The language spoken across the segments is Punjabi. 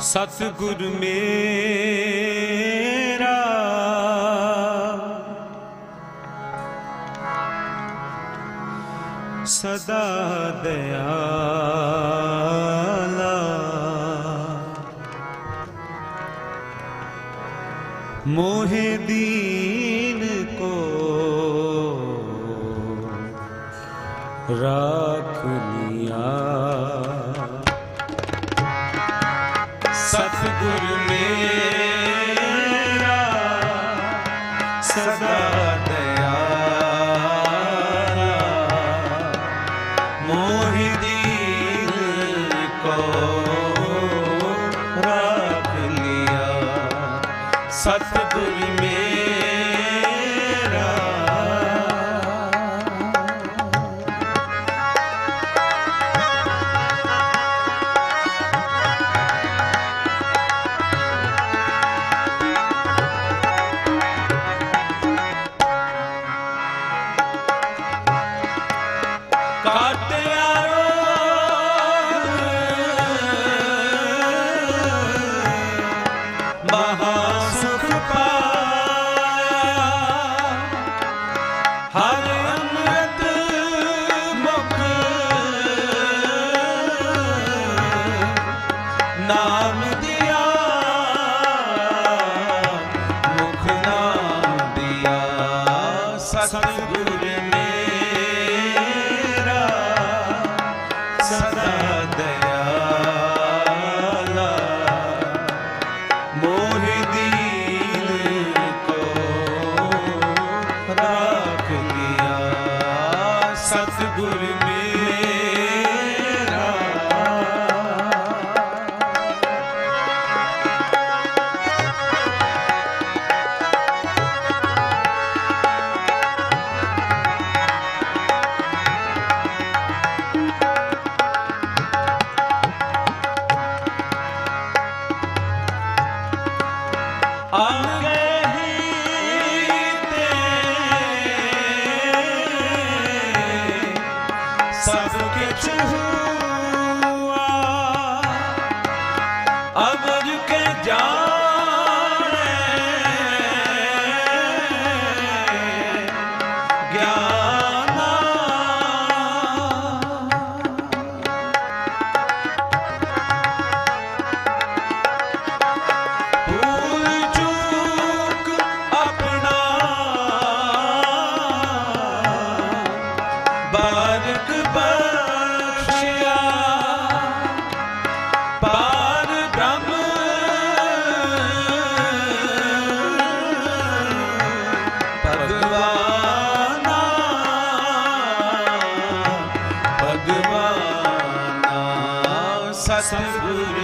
ਸਤਿਗੁਰ ਮੇਰਾ। ਸਦਾ ਦਇਆਲਾ। ਮੋਹਿ ਦੀਨ ਸਤਿਗੁਰ ਮੇਰਾ ਸਦਾ ਦਇਆਲਾ। ਮੋਹਿ ਦੀਨ ਕੋ ਰਾਖ ਲਿਆ। ਸਤਿਗੁਰ ਨਾਮ ਦਿਆ, ਮੁਖ ਨਾਮ ਦਿਆ। ਸਤਿਗੁਰ ਮੇਰਾ, ਸਦਾ ਦਇਆਲਾ। ਮੋਹਿ ਦੀਨ ਕੋ ਰਾਖ ਲਿਆ ਸਤਿਗੁਰ ਮੇਰਾ Sabe o que te 三不。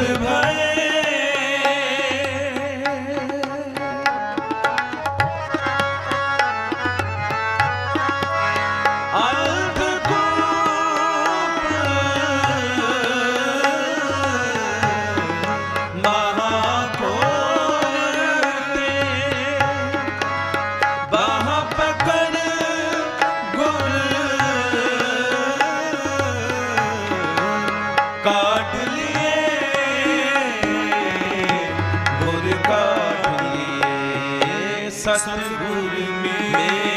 ਮੁਕਤ ਭਏ ਲਿਏ ਸਤਿਗੁਰ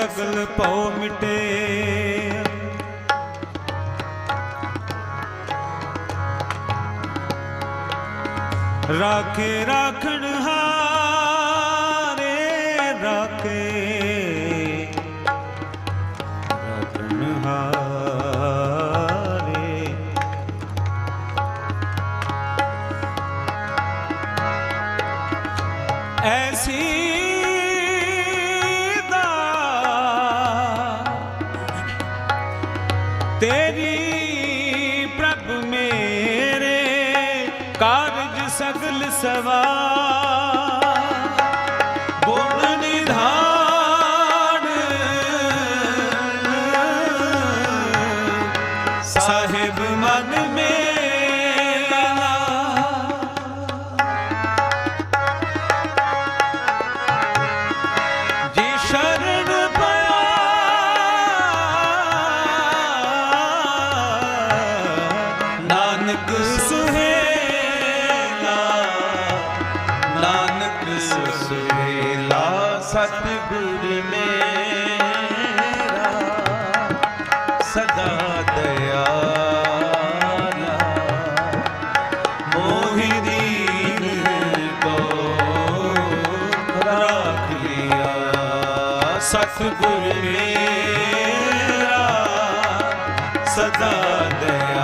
ਸਗਲ ਭਉ ਮਿਟੇ। ਰਾਖੇ ਰਾਖਣ ਹਾਰੇ ਰਾਖੇ। ਰਾਖਣ ਹਾਰੇ। ਐਸੀ ਕਾਰਜ ਸਗਲ ਸਵਾਰ। ਗੁਣ ਨਿਧਾਨ। ਸਾਹਿਬ ਮਨ ਮੇ ਸਤਿਗੁਰ ਮੇਰਾ ਸਦਾ ਦਇਆ